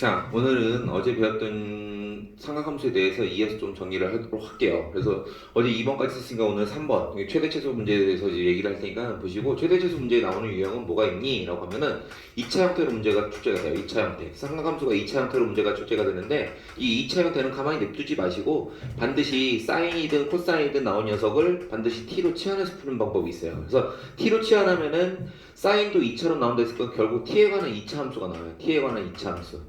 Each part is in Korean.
자, 오늘은 어제 배웠던 삼각함수에 대해서 이어서 좀 정리를 하도록 할게요. 그래서 어제 2번까지 썼으니까 오늘 3번 이게 최대 최소 문제에 대해서 얘기를 할 테니까 보시고 최대 최소 문제에 나오는 유형은 뭐가 있니? 라고 하면은 2차 형태로 문제가 출제가 돼요. 2차 형태. 삼각함수가 2차 형태로 문제가 출제가 되는데 이 2차 형태는 가만히 냅두지 마시고 반드시 사인이든 코사인이든 나온 녀석을 반드시 t로 치환해서 푸는 방법이 있어요. 그래서 t로 치환하면은 사인도 2차로 나온다 건 결국 t에 관한 2차 함수가 나와요. t에 관한 2차 함수.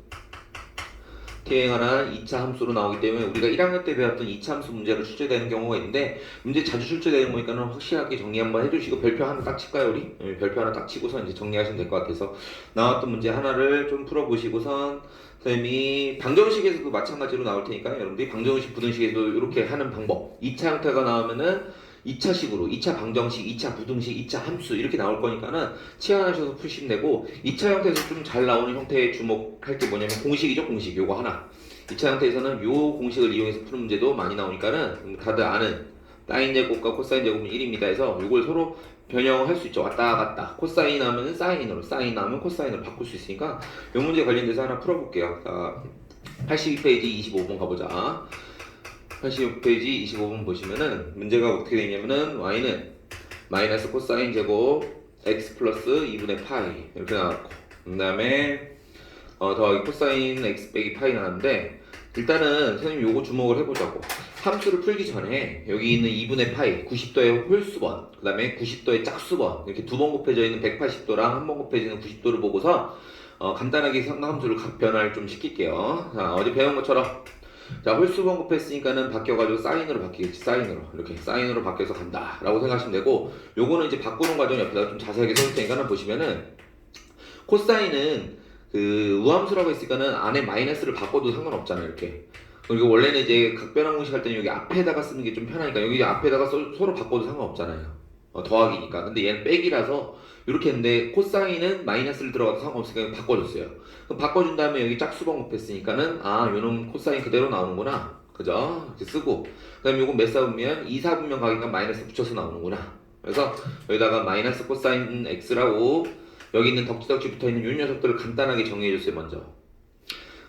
관한 2차 함수로 나오기 때문에 우리가 1학년 때 배웠던 2차 함수 문제로 출제되는 경우가 있는데 문제 자주 출제되는 거니까는 확실하게 정리 한번 해주시고 별표 하나 딱 칠까요 우리? 예, 별표 하나 딱 치고서 이제 정리하시면 될 것 같아서 나왔던 문제 하나를 좀 풀어보시고선 선생님이 방정식에서도 마찬가지로 나올 테니까 여러분들이 방정식 부등식에도 이렇게 하는 방법 2차 형태가 나오면은 2차식으로 2차 방정식, 2차 부등식, 2차 함수 이렇게 나올 거니까는 치환하셔서 푸시면 되고 2차 형태에서 좀 잘 나오는 형태에 주목할 게 뭐냐면 공식이죠 공식. 요거 하나. 2차 형태에서는 요 공식을 이용해서 푸는 문제도 많이 나오니까는 다들 아는 사인 제곱과 코사인 제곱은 1입니다 해서 요걸 서로 변형을 할수 있죠. 왔다 갔다. 코사인 하면 사인으로 사인 하면 코사인으로 바꿀 수 있으니까 요 문제 관련돼서 하나 풀어볼게요. 자 82페이지 25번 가보자 85페이지 25번 보시면은 문제가 어떻게 되냐면은 y는 마이너스 코사인 제곱 x 플러스 2분의 파이 이렇게 나왔고 그 다음에 어, 더하기 코사인 x 빼기 파이 나왔는데 일단은 선생님 요거 주목을 해보자고. 함수를 풀기 전에 여기 있는 2분의 파이 90도의 홀수번 그 다음에 90도의 짝수번 이렇게 두 번 곱해져 있는 180도랑 한 번 곱해지는 90도를 보고서 어, 간단하게 상함수를 각 변화를 좀 시킬게요. 자 어제 배운 것처럼 자 홀수번 곱했으니까는 바뀌어가지고 사인으로 바뀌겠지 사인으로. 이렇게 사인으로 바뀌어서 간다 라고 생각하시면 되고 요거는 이제 바꾸는 과정 옆에다 좀 자세하게 써줄 테니까 는 보시면은 코사인은 그 우함수라고 했으니까는 안에 마이너스를 바꿔도 상관없잖아요 이렇게. 그리고 원래는 이제 각변환 공식 할 때는 여기 앞에다가 쓰는 게 좀 편하니까 여기 앞에다가 서, 서로 바꿔도 상관없잖아요. 어, 더하기니까. 근데 얘는 빼기라서 이렇게 했는데 코사인은 마이너스를 들어가도 상관없으니까 바꿔줬어요. 그럼 바꿔준 다음에 여기 짝수 번 곱했으니까는 아 요놈 코사인 그대로 나오는구나. 그죠? 이렇게 쓰고. 그 다음에 요거 몇 사분면? 2 사분면 가기가 마이너스 붙여서 나오는구나. 그래서 여기다가 마이너스 코사인 x라고 여기 있는 덕지덕지 붙어있는 요 녀석들을 간단하게 정리해줬어요 먼저.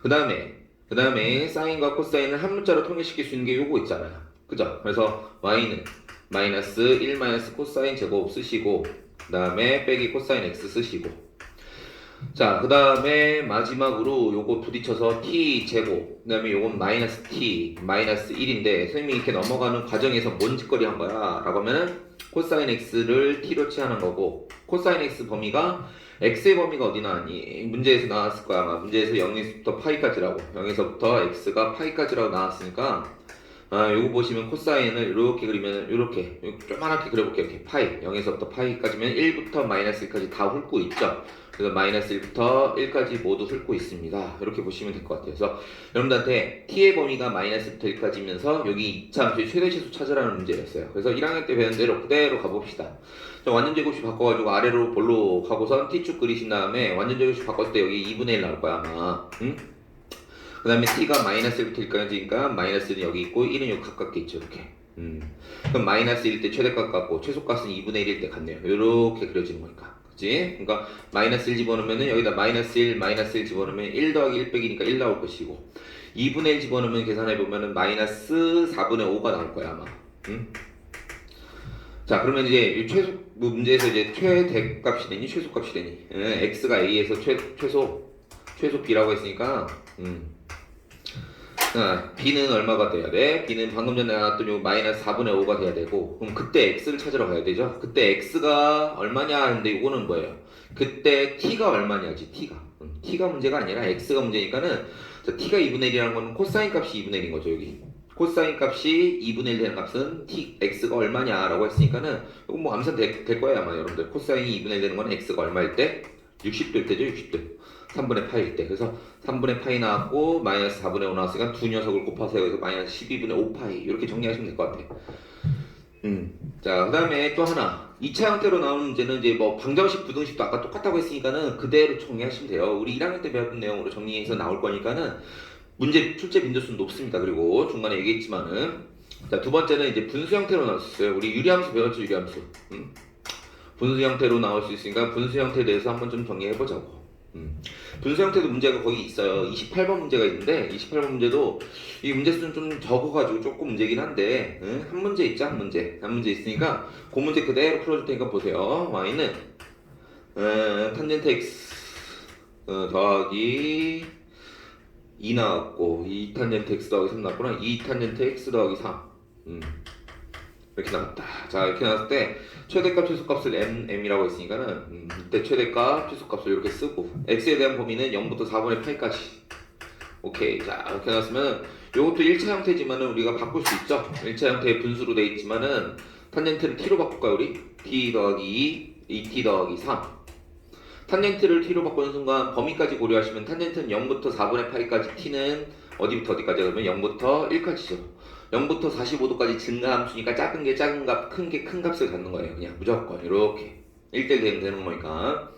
그 다음에 그 다음에 사인과 코사인을 한 문자로 통일시킬 수 있는 게 요거 있잖아요. 그죠? 그래서 y는 마이너스 1 마이너스 코사인 제곱 쓰시고 그 다음에 빼기 코사인 x 쓰시고 자, 그 다음에 마지막으로 요거 부딪혀서 t 제곱, 그 다음에 요건 마이너스 t, 마이너스 1인데 선생님이 이렇게 넘어가는 과정에서 뭔 짓거리 한 거야? 라고 하면은 코사인 x를 t로 취하는 거고 코사인 x 범위가 x의 범위가 어디 나왔니? 문제에서 나왔을 거야 아마 문제에서 0에서부터 파이까지라고 0에서부터 x가 파이까지라고 나왔으니까 아, 요거 보시면 코사인을 이렇게 그리면 이렇게 조그맣게 그려볼게요. 이렇게 파이 0에서부터 파이까지면 1부터 마이너스 1까지 다 훑고 있죠. 그래서 마이너스 1부터 1까지 모두 훑고 있습니다. 이렇게 보시면 될 것 같아요. 그래서 여러분들한테 t의 범위가 마이너스부터 1까지면서 여기 2차 함수의 최대치수 찾으라는 문제였어요. 그래서 1학년 때 배운 대로 그대로 가봅시다. 자, 완전 제곱식 바꿔가지고 아래로 볼로 가고선 t축 그리신 다음에 완전 제곱식 바꿨을 때 여기 2분의 1 나올 거야 아마. 응? 그 다음에 t가 마이너스 1부터 1까지니까 마이너스는 여기 있고 1은 여기 가깝게 있죠 이렇게 음. 그럼 마이너스 1일 때 최대값 같고 최소값은 2분의 1일 때 같네요 이렇게 그려지는 거니까 그치? 그러니까 마이너스 1 집어넣으면 여기다 마이너스 1 마이너스 1 집어넣으면 1 더하기 1 빼기니까 1 나올 것이고 2분의 1 집어넣으면 계산해보면 마이너스 4분의 5가 나올 거야 아마 음? 자 그러면 이제 이 최소 뭐 문제에서 이제 최대값이 되니 최소값이 되니 예, x가 a에서 최, 최소 최소 b라고 했으니까 음. 자, b는 얼마가 돼야 돼? b는 방금 전에 나왔던 요 마이너스 4분의 5가 돼야 되고 그럼 그때 x를 찾으러 가야 되죠? 그때 x가 얼마냐 하는데 이거는 뭐예요? 그때 t가 얼마냐지 t가 음, t가 문제가 아니라 x가 문제니까는 자, t가 2분의 1이라는 거는 코사인 값이 2분의 1인 거죠 여기 코사인 값이 2분의 1 되는 값은 t, x가 얼마냐라고 했으니까는 이거 뭐 암산 될, 될 거예요 아마 여러분들 코사인이 2분의 1 되는 건 x가 얼마일 때? 60도일 때죠 60도 3분의 파일 때 그래서 3분의 파이 나왔고 마이너스 4분의 5 나왔으니까 두 녀석을 곱하세요 그래서 마이너스 12분의 5 파이 이렇게 정리하시면 될 것 같아요 음. 자, 그 다음에 또 하나. 2차 형태로 나오는 문제는 이제 뭐 방정식, 부등식도 아까 똑같다고 했으니까는 그대로 정리하시면 돼요. 우리 1학년 때 배웠던 내용으로 정리해서 나올 거니까는 문제 출제 빈도수는 높습니다. 그리고 중간에 얘기했지만은 자, 두 번째는 이제 분수 형태로 나왔어요. 우리 유리함수 배웠죠, 유리함수. 음? 분수 형태로 나올 수 있으니까 분수 형태에 대해서 한번 좀 정리해 보자고. 음. 분수 형태도 문제가 거기 있어요. 28번 문제가 있는데 28번 문제도 이 문제 수는 좀 적어가지고 조금 문제긴 한데 응? 한 문제 있죠 한 문제 한 문제 있으니까 그 문제 그대로 풀어줄 테니까 보세요. y는 어, 탄젠트 x 어, 더하기 2 나왔고 2 탄젠트 x 더하기 3 나왔구나 2 탄젠트 x 더하기 3 음. 이렇게 나왔다. 자 이렇게 나왔을 때 최대값 최소값을 m m이라고 했으니까는 음, 이때 최대값 최소값을 이렇게 쓰고 x에 대한 범위는 0부터 4분의 8까지. 오케이. 자 이렇게 나왔으면 이것도 1차 형태지만은 우리가 바꿀 수 있죠? 1차 형태의 분수로 돼 있지만은 탄젠트를 t로 바꿀까요 우리? t 더하기 2 2t 더하기 3 탄젠트를 t로 바꾸는 순간 범위까지 고려하시면 탄젠트는 0부터 4분의 8까지 t는 어디부터 어디까지? 그러면 0부터 1까지죠 0부터 45도까지 증가함수니까 작은 게 작은 값, 큰 게 큰 값을 갖는 거예요. 그냥 무조건 이렇게 1대1 되면 되는 거니까.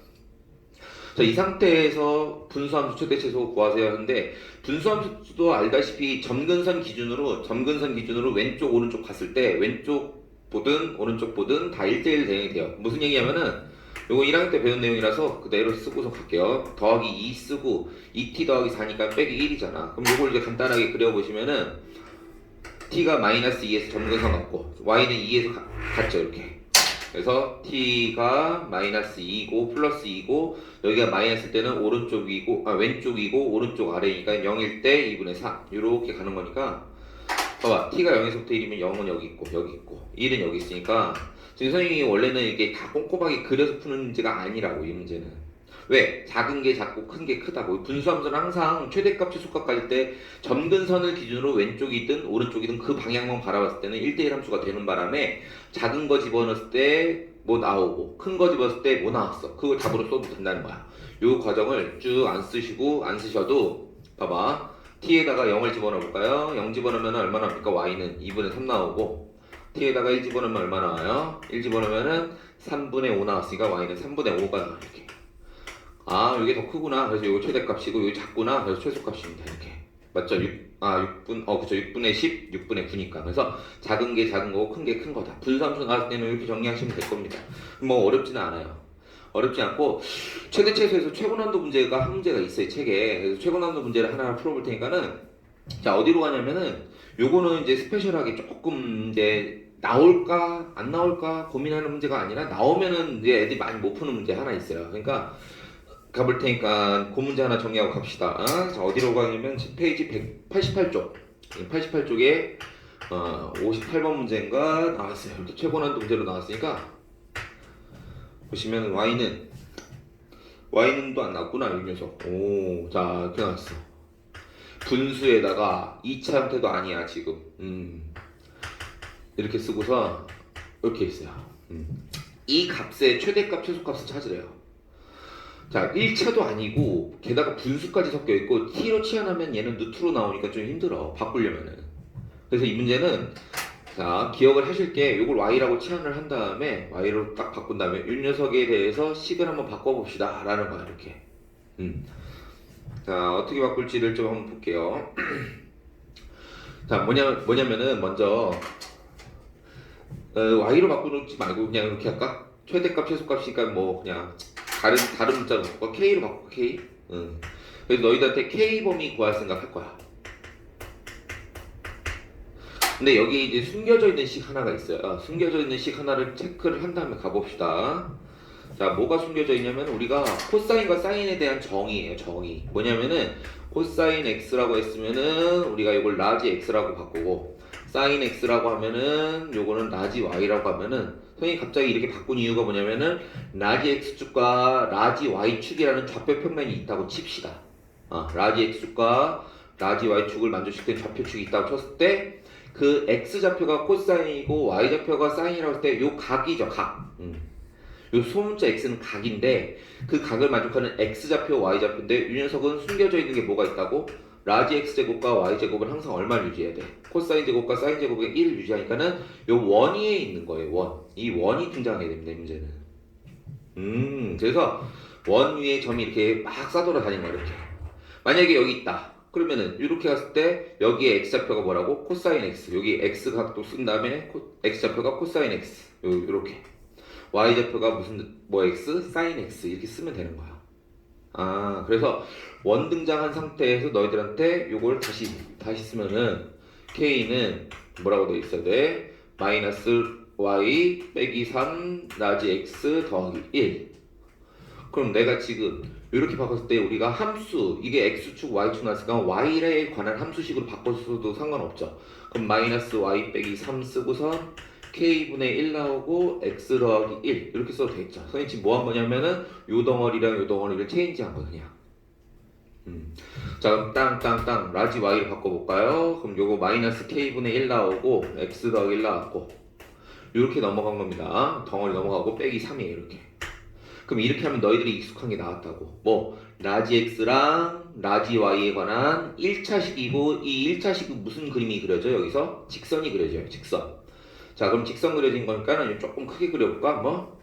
자, 이 상태에서 분수함수 최대 최소 구하세요 하는데 분수함수도 알다시피 점근선 기준으로 점근선 기준으로 왼쪽 오른쪽 갔을 때 왼쪽 보든 오른쪽 보든 다 1대1 대응이 돼요. 무슨 얘기냐면은 요거 1학년 때 배운 내용이라서 그대로 쓰고서 갈게요. 더하기 2 쓰고 2t 더하기 4니까 빼기 1이잖아. 그럼 요걸 이제 간단하게 그려보시면은 t가 마이너스 2에서 점근선 같고 y는 2에서 가, 같죠 이렇게. 그래서 t가 마이너스 2고 플러스 2고 여기가 마이너스 때는 오른쪽이고 아 왼쪽이고 오른쪽 아래니까 0일 때 2분의 3 이렇게 가는 거니까 봐봐 t가 0에서부터 1이면 0은 여기 있고 여기 있고 1은 여기 있으니까 지금 선생님이 원래는 이게 다 꼼꼼하게 그려서 푸는 문제가 아니라고 이 문제는 왜? 작은 게 작고 큰 게 크다고. 분수함수는 항상 최대값, 최소값 가질 때 점근 선을 기준으로 왼쪽이든 오른쪽이든 그 방향만 바라봤을 때는 1대1 함수가 되는 바람에 작은 거 집어넣었을 때 뭐 나오고 큰 거 집어넣었을 때 뭐 나왔어. 그걸 답으로 써도 된다는 거야. 요 과정을 쭉 안 쓰시고 안 쓰셔도 봐봐. t에다가 0을 집어넣어 볼까요? 0 집어넣으면 얼마나 나옵니까? y는 2분의 3 나오고 t에다가 1 집어넣으면 얼마 나와요? 1 집어넣으면은 3분의 5 나왔으니까 y는 3분의 5가 나와 이렇게. 아 이게 더 크구나. 그래서 이거 최대값이고 이거 작구나. 그래서 최소값입니다 이렇게. 맞죠? 6, 아 6분 어 그쵸. 6분의 10 6분의 9니까. 그래서 작은 게 작은 거고 큰 게 큰 거다. 분수함수 나왔을 때는 이렇게 정리하시면 될 겁니다. 뭐 어렵지는 않아요. 어렵지 않고 최대 최소에서 최고 난도 문제가 한 문제가 있어요 책에. 그래서 최고 난도 문제를 하나 풀어볼 테니까는 자 어디로 가냐면은 요거는 이제 스페셜하게 조금 이제 나올까 안 나올까 고민하는 문제가 아니라 나오면은 이제 애들이 많이 못 푸는 문제 하나 있어요. 그러니까 가볼 테니까 그 문제 하나 정리하고 갑시다. 어? 자, 어디로 가냐면 페이지 188쪽. 88쪽에 어, 58번 문제인가 나왔어요. 이렇게 최고 난도 문제로 나왔으니까 보시면 y는 y는도 안 나왔구나 이 녀석. 오, 자 이렇게 나왔어. 분수에다가 2차 형태도 아니야 지금. 음. 이렇게 쓰고서 이렇게 있어요. 음. 이 값의 최대값 최소값을 찾으래요. 자, 1차도 아니고 게다가 분수까지 섞여 있고 t로 치환하면 얘는 루트로 나오니까 좀 힘들어. 바꾸려면은. 그래서 이 문제는 자, 기억을 하실 게 이걸 y라고 치환을 한 다음에 y로 딱 바꾼 다음에 이 녀석에 대해서 식을 한번 바꿔 봅시다. 라는 거야, 이렇게. 음. 자, 어떻게 바꿀지를 좀 한번 볼게요. 자, 뭐냐, 뭐냐면은 먼저 어, y로 바꾸지 말고 그냥 이렇게 할까? 최대값, 최소값이니까 뭐 그냥 다른 다른 문자로 바꿔 K로 바꿔 K. 응. 그래서 너희들한테 K 범위 구할 생각할 거야. 근데 여기 이제 숨겨져 있는 식 하나가 있어요. 아, 숨겨져 있는 식 하나를 체크를 한 다음에 가봅시다. 자, 뭐가 숨겨져 있냐면 우리가 코사인과 사인에 대한 정의예요. 정의. 뭐냐면은 코사인 x라고 했으면은 우리가 이걸 라지 x라고 바꾸고 사인 x라고 하면은 요거는 라지 y라고 하면은 선생님이 갑자기 이렇게 바꾼 이유가 뭐냐면은 라지 x축과 라지 y축이라는 좌표 평면이 있다고 칩시다. 어, 라지 x축과 라지 y축을 만족시키는 좌표축이 있다고 쳤을 때 그 x 좌표가 코사인이고 y 좌표가 사인이라고 했을 때 요 각이죠 각. 음. 요 소문자 x는 각인데 그 각을 만족하는 x 좌표 y 좌표인데 이 녀석은 숨겨져 있는 게 뭐가 있다고? 라지 x 제곱과 y 제곱은 항상 얼마를 유지해야 돼? 코사인 제곱과 사인 제곱의 1을 유지하니까는 요 원 위에 있는 거예요. 원. 이 원이 등장하게 됩니다. 이 문제는. 음, 그래서 원 위에 점이 이렇게 막 싸돌아다니는 거야 이렇게. 만약에 여기 있다. 그러면은 이렇게 갔을 때 여기에 x 좌표가 뭐라고? 코사인 x. 여기 x 각도 쓴 다음에 코, x 좌표가 코사인 x. 요 이렇게. y 좌표가 무슨 뭐 x? 사인 x 이렇게 쓰면 되는 거야. 아, 그래서 원 등장한 상태에서 너희들한테 요걸 다시 다시 쓰면은 k는 뭐라고 돼 있어야 돼? 마이너스 y 빼기 3 라지 x 더하기 1. 그럼 내가 지금 이렇게 바꿨을 때 우리가 함수 이게 x축 y축 나왔으니까 y에 관한 함수식으로 바꿨어도 상관없죠. 그럼 마이너스 y 빼기 3 쓰고선 k분의 1 나오고 x 더하기 1 이렇게 써도 되겠죠. 선생님 지금 뭐 한 거냐면은 요 덩어리랑 요 덩어리를 체인지한 거 그냥. 음. 자 그럼 땅땅땅 라지 y를 바꿔볼까요? 그럼 요거 마이너스 k분의 1 나오고 x 더하기 1 나왔고 이렇게 넘어간 겁니다. 덩어리 넘어가고 빼기 3이에요 이렇게. 그럼 이렇게 하면 너희들이 익숙한 게 나왔다고. 뭐 라지 x랑 라지 y에 관한 1차식이고 이 1차식은 무슨 그림이 그려져 여기서 직선이 그려져요. 직선. 자 그럼 직선 그려진 거니까는 조금 크게 그려볼까 뭐?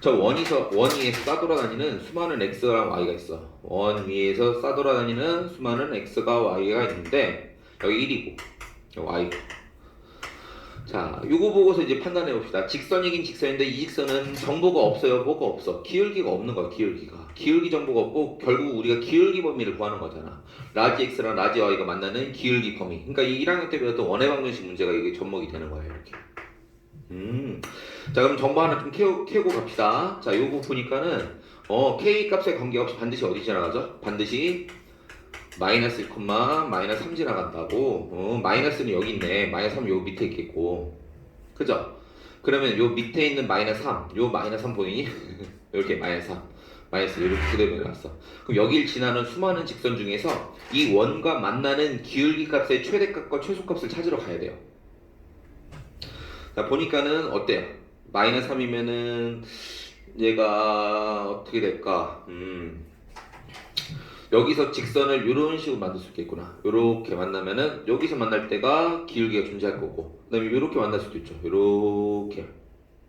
저 원에서 원 위에서 싸돌아다니는 수많은 x랑 y가 있어. 원 위에서 싸돌아다니는 수많은 x가 y가 있는데 여기 1이고 여기 y고. 자, 요거 보고서 이제 판단해 봅시다. 직선이긴 직선인데 이 직선은 정보가 없어요. 뭐가 없어. 기울기가 없는 거야. 기울기가. 기울기 정보가 없고 결국 우리가 기울기 범위를 구하는 거잖아. 라지 x랑 라지 y가 만나는 기울기 범위. 그러니까 이 1학년 때 배웠던 원의 방정식 문제가 이게 접목이 되는 거예요. 이렇게. 음. 자, 그럼 정보 하나 좀 캐고, 캐고 갑시다. 자, 요거 보니까는 어, k 값에 관계없이 반드시 어디 지나가죠? 반드시 마이너스 1, 마이너스 3 지나간다고. 어, 마이너스는 여기 있네. 마이너스 3 요 밑에 있겠고. 그죠? 그러면 요 밑에 있는 마이너스 3, 요 마이너스 3 보이니? 이렇게 마이너스 3, 마이너스 이렇게 그대로 내놨어. 그럼 여길 지나는 수많은 직선 중에서 이 원과 만나는 기울기 값의 최대값과 최소값을 찾으러 가야 돼요. 자, 보니까는 어때요? 마이너스 3이면은 얘가 어떻게 될까? 음. 여기서 직선을 이런 식으로 만들 수 있겠구나. 이렇게 만나면은 여기서 만날 때가 기울기가 존재할 거고, 그다음에 이렇게 만날 수도 있죠. 이렇게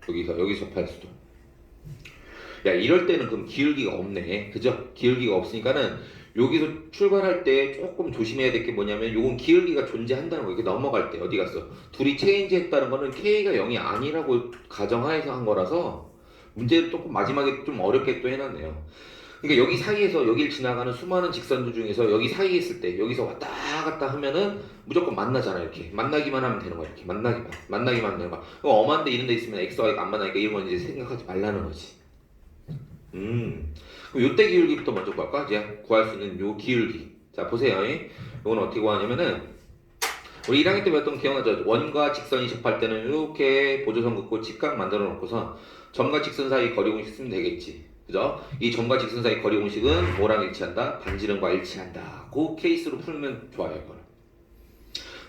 여기서 여기서 팔 수도. 야 이럴 때는 그럼 기울기가 없네, 그죠? 기울기가 없으니까는 여기서 출발할 때 조금 조심해야 될 게 뭐냐면 요건 기울기가 존재한다는 거 이게 넘어갈 때 어디 갔어? 둘이 체인지 했다는 거는 k가 0이 아니라고 가정하에서 한 거라서 문제를 조금 마지막에 좀 어렵게 또 해놨네요. 그러니까 여기 사이에서 여길 지나가는 수많은 직선들 중에서 여기 사이에 있을 때 여기서 왔다 갔다 하면은 무조건 만나잖아 이렇게. 만나기만 하면 되는 거야 이렇게. 만나기만. 만나기만 하는 거야. 그럼 엄한데 이런 데 있으면 x, y가 안 만나니까 이런 건 이제 생각하지 말라는 거지. 음. 그럼 요때 기울기부터 먼저 구할까? 이제 구할 수 있는 요 기울기. 자 보세요. 이건 어떻게 구하냐면은 우리 1학년 때 배웠던 거 기억나죠? 원과 직선이 접할 때는 이렇게 보조선 긋고 직각 만들어 놓고서 점과 직선 사이 거리 공식 쓰면 되겠지 그죠? 이 점과 직선 사이 거리 공식은 뭐랑 일치한다? 반지름과 일치한다. 그 케이스로 풀면 좋아요, 이거는.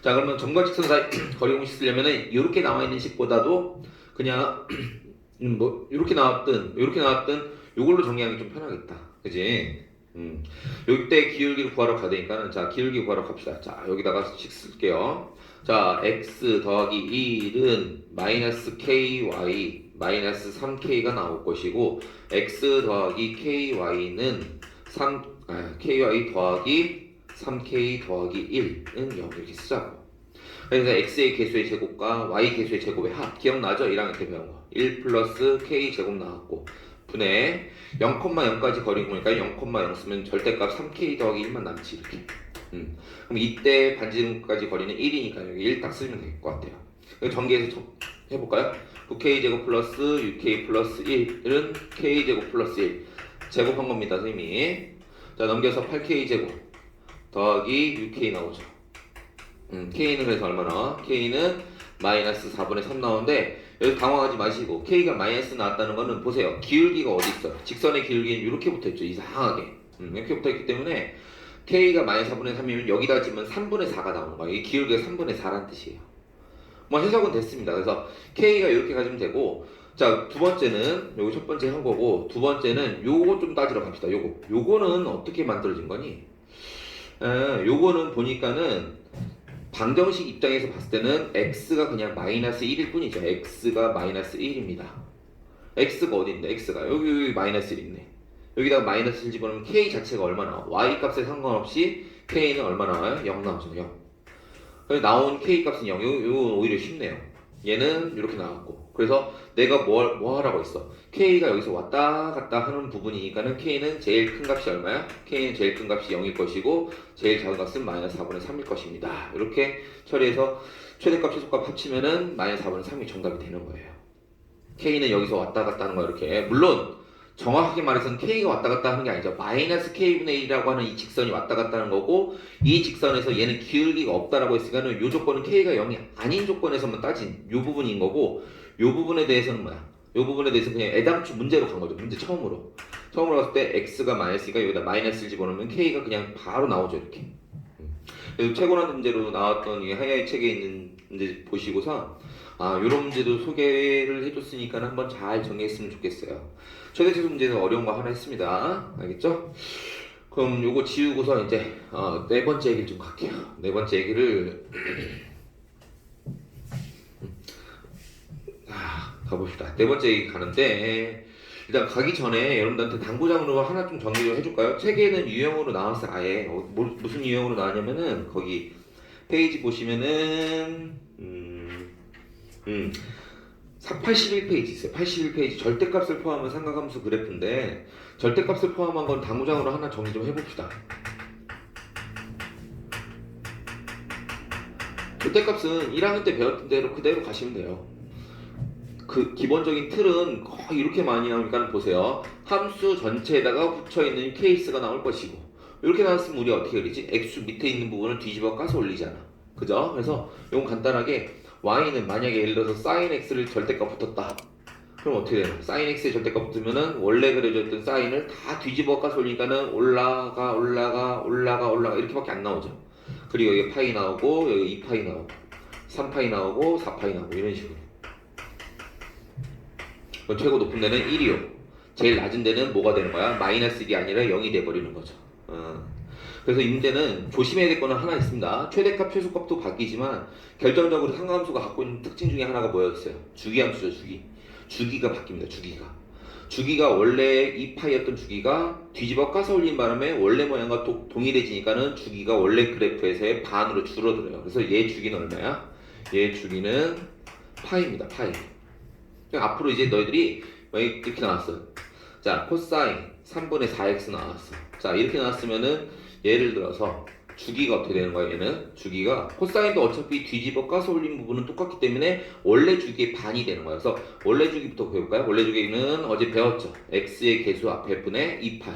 자, 그러면 점과 직선 사이 거리 공식 쓰려면은 이렇게 나와 있는 식보다도 그냥 음, 뭐 이렇게 나왔든 이렇게 나왔든 이걸로 정리하기 좀 편하겠다. 그지? 음. 요때 기울기를 구하러 가야 되니까는 자, 기울기 구하러 갑시다. 자, 여기다가 식 쓸게요. 자, x 더하기 1은 마이너스 ky 마이너스 3k가 나올 것이고 x 더하기 ky는 3 아, ky 더하기 3k 더하기 1은 0 이렇게 쓰자고. 그래서 x의 개수의 제곱과 y 개수의 제곱의 합 기억나죠? 1학년 때 배운 거. 1 플러스 k 제곱 나왔고 분의 0,0까지 거리 보니까 0,0 쓰면 절대값 3k 더하기 1만 남지 이렇게. 음. 그럼 이때 반지름까지 거리는 1이니까 여기 1 딱 쓰면 될 것 같아요. 전개해서 해볼까요? 9k 제곱 플러스 6k 플러스 1은 k 제곱 플러스 1 제곱한 겁니다, 선생님이. 자 넘겨서 8k 제곱 더하기 6k 나오죠. 음, k는 그래서 얼마나? k는 마이너스 4분의 3 나오는데 여기 당황하지 마시고 k가 마이너스 나왔다는 거는 보세요. 기울기가 어디 있어요? 직선의 기울기는 이렇게 붙어있죠. 이상하게. 음, 이렇게 붙어있기 때문에 k가 마이너스 4분의 3이면 여기다 지면 3분의 4가 나오는 거예요. 이 기울기가 3분의 4란 뜻이에요. 뭐 해석은 됐습니다. 그래서 k가 이렇게 가지면 되고 자 두 번째는 요거 첫 번째 한 거고 두 번째는 요거 좀 따지러 갑시다. 요거 요거는 어떻게 만들어진 거니? 에, 요거는 보니까는 방정식 입장에서 봤을 때는 x가 그냥 마이너스 1일 뿐이죠. x가 마이너스 1입니다. x가 어디 있는데? x가 여기, 여기 마이너스 1 있네. 여기다가 마이너스 1 집어넣으면 k 자체가 얼마 나와? y 값에 상관없이 k는 얼마 나와요? 0 나오죠. 0. 그래서 나온 k 값은 0. 요, 요 오히려 쉽네요. 얘는 이렇게 나왔고 그래서 내가 뭐, 뭐 하라고 했어? K가 여기서 왔다 갔다 하는 부분이니까는 K는 제일 큰 값이 얼마야? K는 제일 큰 값이 0일 것이고 제일 작은 값은 마이너스 4분의 3일 것입니다. 이렇게 처리해서 최대값 최소값 합치면은 마이너스 4분의 3이 정답이 되는 거예요. K는 여기서 왔다 갔다 하는 거 이렇게 물론 정확하게 말해서는 K가 왔다 갔다 하는 게 아니죠. 마이너스 K분의 1이라고 하는 이 직선이 왔다 갔다 하는 거고 이 직선에서 얘는 기울기가 없다라고 했으니까는 이 조건은 K가 0이 아닌 조건에서만 따진 이 부분인 거고 이 부분에 대해서는 뭐야? 이 부분에 대해서 그냥 애당초 문제로 간 거죠. 문제 처음으로. 처음으로 갔을 때 x가 마이너스니까 여기다 마이너스를 집어넣으면 k가 그냥 바로 나오죠 이렇게. 음. 최고난 문제로 나왔던 이 하야의 책에 있는 문제 보시고서 아 이런 문제도 소개를 해줬으니까 한번 잘 정리했으면 좋겠어요. 최대 최소 문제에서 어려운 거 하나 했습니다. 알겠죠? 그럼 요거 지우고서 이제 어, 네 번째 얘기를 좀 갈게요. 네 번째 얘기를 아, 가봅시다. 네 번째 얘기 가는데 일단 가기 전에 여러분들한테 당구장으로 하나 좀 정리 좀 해줄까요? 책에는 유형으로 나왔어요. 아예 어, 뭐- 무슨 유형으로 나왔냐면은 거기 페이지 보시면은 음, 음 81페이지 있어요. 81페이지 절대값을 포함한 삼각함수 그래프인데 절대값을 포함한 건 당구장으로 하나 정리 좀 해봅시다. 절대값은 1학년 때 배웠던 대로 그대로 가시면 돼요. 그 기본적인 틀은 거의 이렇게 많이 나오니까 보세요. 함수 전체에다가 붙여 있는 케이스가 나올 것이고 이렇게 나왔으면 우리 어떻게 그리지? x 밑에 있는 부분을 뒤집어 까서 올리잖아. 그죠? 그래서 이건 간단하게 y는 만약에 예를 들어서 sin x를 절대값 붙었다. 그럼 어떻게 되나? sin x의 절대값 붙으면은 원래 그려졌던 sin을 다 뒤집어 까서 올리니까는 올라가 올라가 올라가 올라가 이렇게밖에 안 나오죠. 그리고 여기 파이 나오고 여기 2파이 나오고 3파이 나오고 4파이 나오고 이런 식으로. 최고 높은 데는 1이요. 제일 낮은 데는 뭐가 되는 거야? 마이너스 1이 아니라 0이 돼버리는 거죠. 어. 그래서 이 문제는 조심해야 될 거는 하나 있습니다. 최대값, 최소값도 바뀌지만 결정적으로 상함수가 갖고 있는 특징 중에 하나가 뭐였어요? 주기함수죠, 주기. 주기가 바뀝니다, 주기가. 주기가 원래 2파이였던 주기가 뒤집어 까서 올린 바람에 원래 모양과 또 동일해지니까는 주기가 원래 그래프에서의 반으로 줄어들어요. 그래서 얘 주기는 얼마야? 얘 주기는 파이입니다, 파이. 앞으로 이제 너희들이 이렇게 나왔어. 자, 코사인 3분의 4x 나왔어. 자, 이렇게 나왔으면은 예를 들어서 주기가 어떻게 되는 거야, 얘는? 주기가 코사인도 어차피 뒤집어 까서 올린 부분은 똑같기 때문에 원래 주기의 반이 되는. 그래서 원래 주기부터 배울까요? 원래 주기는 어제 배웠죠. x의 개수 앞에 분의 2파이.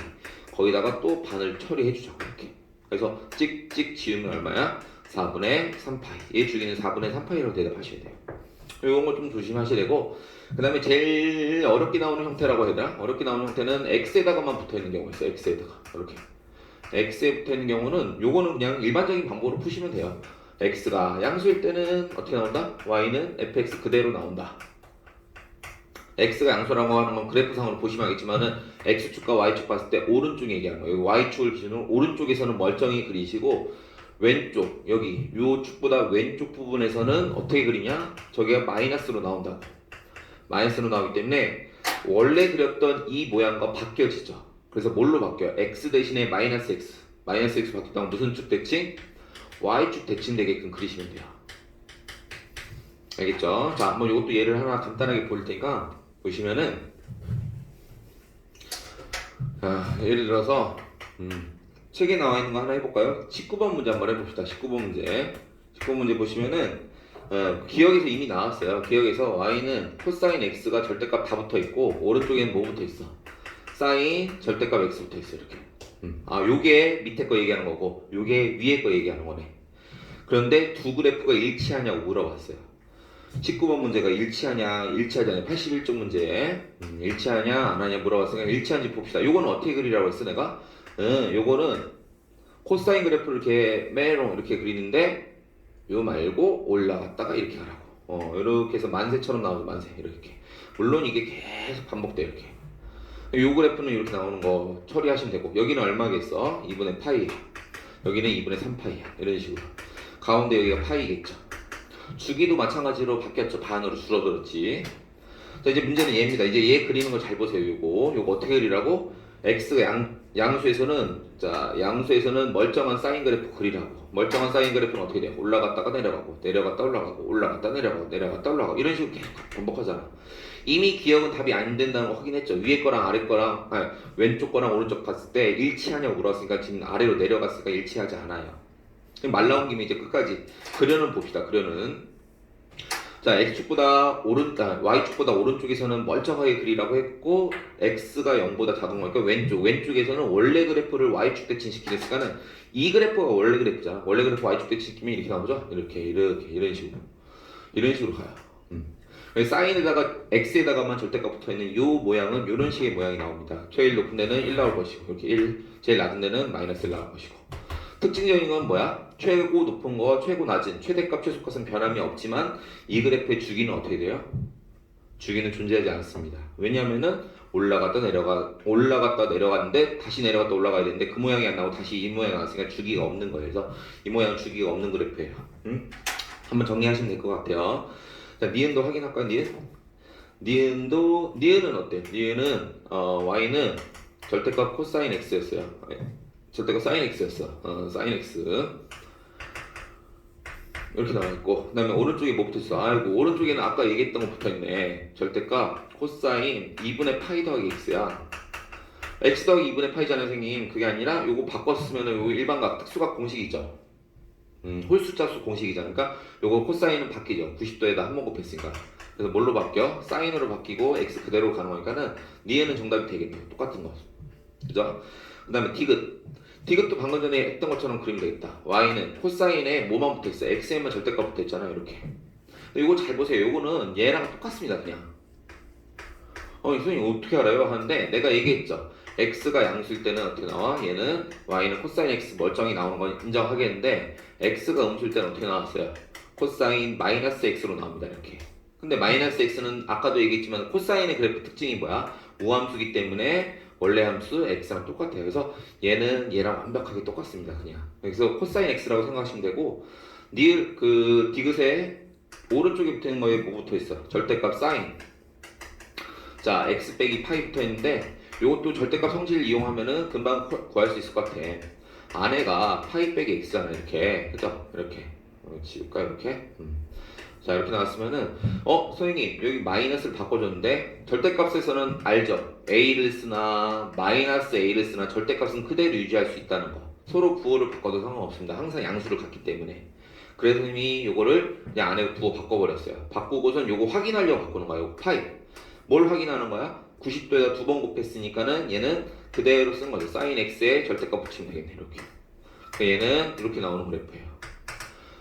거기다가 또 반을 처리해 주자고 이렇게. 그래서 찍찍 지우면 얼마야? 4분의 3파이. 얘 주기는 4분의 3파이라고 대답하셔야 돼요. 이런 거 좀 조심하셔야 되고 그 다음에 제일 어렵게 나오는 형태라고 해야 되나? 어렵게 나오는 형태는 x에다가만 붙어 있는 경우가 있어요 x에다가 이렇게 x에 붙어 있는 경우는 요거는 그냥 일반적인 방법으로 푸시면 돼요 x가 양수일 때는 어떻게 나온다? y는 fx 그대로 나온다 x가 양수라고 하는 건 그래프상으로 보시면 알겠지만은 x축과 y축 봤을 때 오른쪽 얘기하는 거예요 y축을 기준으로 오른쪽에서는 멀쩡히 그리시고 왼쪽 여기 요 축보다 왼쪽 부분에서는 어떻게 그리냐? 저기가 마이너스로 나온다고 마이너스로 나오기 때문에 원래 그렸던 이 모양과 바뀌어지죠. 그래서 뭘로 바뀌어요? x 대신에 마이너스 x 마이너스 x 바뀌었다면 무슨 축 대칭? y축 대칭 되게끔 그리시면 돼요. 알겠죠? 자, 한번 이것도 예를 하나 간단하게 볼 테니까 보시면은 자, 예를 들어서 음, 책에 나와 있는 거 하나 해볼까요? 19번 문제 한번 해봅시다. 19번 문제. 19번 문제 보시면은 어, 기억에서 이미 나왔어요. 기억에서 y는 코사인 x가 절대값 다 붙어 있고 오른쪽에는 뭐 붙어 있어? 사인 절대값 x 붙어 있어 이렇게. 음. 아, 요게 밑에 거 얘기하는 거고 요게 위에 거 얘기하는 거네. 그런데 두 그래프가 일치하냐고 물어봤어요. 19번 문제가 일치하냐, 일치하지 않냐, 81쪽 문제. 음, 일치하냐, 안 하냐 물어봤으니까 일치한지 봅시다. 요거는 어떻게 그리라고 했어, 내가? 응, 요거는 코사인 그래프를 이렇게 메롱 이렇게 그리는데 요 말고 올라갔다가 이렇게 가라고. 어, 이렇게 해서 만세처럼 나오죠, 만세. 이렇게. 물론 이게 계속 반복돼, 이렇게. 요 그래프는 이렇게 나오는 거 처리하시면 되고, 여기는 얼마겠어? 2분의 파이. 여기는 2분의 3파이야. 이런 식으로. 가운데 여기가 파이겠죠. 주기도 마찬가지로 바뀌었죠. 반으로 줄어들었지. 자, 이제 문제는 얘입니다. 이제 얘 그리는 거잘 보세요. 요거. 요거 어떻게 그리라고? x가 양, 양수에서는, 자, 양수에서는 멀쩡한 사인 그래프 그리라고. 멀쩡한 사인 그래프는 어떻게 돼? 올라갔다가 내려가고 내려갔다 올라가고 올라갔다 내려가고 내려갔다 올라가고 이런 식으로 계속 반복하잖아. 이미 기억은 답이 안 된다는 거 확인했죠. 위에 거랑 아래 거랑 아니, 왼쪽 거랑 오른쪽 봤을 때 일치하냐고 물어봤으니까 지금 아래로 내려갔으니까 일치하지 않아요. 말 나온 김에 이제 끝까지 그려는 봅시다. 그려는 자 x축보다 오른 아, y축보다 오른쪽에서는 멀쩡하게 그리라고 했고 x가 0보다 작은 거니까 왼쪽 왼쪽에서는 원래 그래프를 y축 대칭시키랬으니까는 이 그래프가 원래 그래프잖아. 원래 그래프 y축 대칭시키면 이렇게 나오죠. 이렇게 이렇게 이런 식으로 이런 식으로 가요. 음. 사인에다가 x에다가만 절대값 붙어 있는 이 모양은 이런 식의 모양이 나옵니다. 제일 높은 데는 1 나올 것이고 이렇게 1, 제일 낮은 데는 마이너스 1 나올 것이고. 특징적인 건 뭐야? 최고 높은 거, 최고 낮은 최대값, 최소값은 변함이 없지만 이 그래프의 주기는 어떻게 돼요? 주기는 존재하지 않습니다. 왜냐하면은 올라갔다 내려가 올라갔다 내려갔는데 다시 내려갔다 올라가야 되는데 그 모양이 안 나오고 다시 이 모양이 나왔으니까 주기가 없는 거예요. 그래서 이 모양은 주기가 없는 그래프예요. 음? 한번 정리하시면 될 것 같아요. 자, 니은도 확인할까요? 니은? 니은도 니은은 어때? 니은은 어, y는 절대값 코사인 x였어요. 절대값 사인 x였어. 어, 사인 x. 이렇게 나와 있고 그 다음에 오른쪽에 뭐 붙어 있어? 아이고 오른쪽에는 아까 얘기했던 거 붙어 있네. 절대값 코사인 2분의 파이 더하기 x야. x 더하기 2분의 파이잖아요, 선생님. 그게 아니라 요거 바꿨으면 은 요거 일반각 특수각 공식이죠. 음, 홀수자수 공식이잖아. 그러니까 요거 코사인은 바뀌죠. 90도에다 한 번 곱했으니까. 그래서 뭘로 바뀌어? 사인으로 바뀌고 x 그대로 가는 거니까는 니에는 정답이 되겠네요. 똑같은 거. 그죠? 그 다음에 디귿. 디귿도 방금 전에 했던 것처럼 그리면 되겠다. y는 코사인에 뭐만 붙어 있어? x에만 절대값 붙어 있잖아요. 이렇게. 이거 잘 보세요. 요거는 얘랑 똑같습니다. 그냥. 어, 이 선생님 어떻게 알아요? 하는데 내가 얘기했죠. x가 양수일 때는 어떻게 나와? 얘는 y는 코사인 x 멀쩡히 나오는 건 인정하겠는데 x가 음수일 때는 어떻게 나왔어요? 코사인 마이너스 x로 나옵니다. 이렇게. 근데 마이너스 x는 아까도 얘기했지만 코사인의 그래프 특징이 뭐야? 우함수기 때문에 원래 함수 x랑 똑같아요. 그래서 얘는 얘랑 완벽하게 똑같습니다. 그냥. 그래서 코사인 x라고 생각하시면 되고 니을 그 디귿에 오른쪽에 붙어 있는 거에 뭐 붙어 있어? 절대값 사인. 자, x 빼기 파이 붙어 있는데 이것도 절대값 성질을 이용하면은 금방 구- 구할 수 있을 것 같아. 안에가 파이 빼기 x잖아 이렇게. 그죠? 이렇게. 어, 지울까 이렇게? 음. 자 이렇게 나왔으면은 어 선생님 여기 마이너스를 바꿔줬는데 절대값에서는 알죠 a를 쓰나 마이너스 a를 쓰나 절대값은 그대로 유지할 수 있다는 거 서로 부호를 바꿔도 상관없습니다 항상 양수를 갖기 때문에 그래서 이미 요거를 그냥 안에 부호 바꿔버렸어요 바꾸고선 요거 확인하려고 바꾸는 거야 요거 파이 뭘 확인하는 거야 90도에다 두 번 곱했으니까는 얘는 그대로 쓴 거죠. 사인 x에 절대값 붙이면 되겠네 이렇게. 그 얘는 이렇게 나오는 그래프예요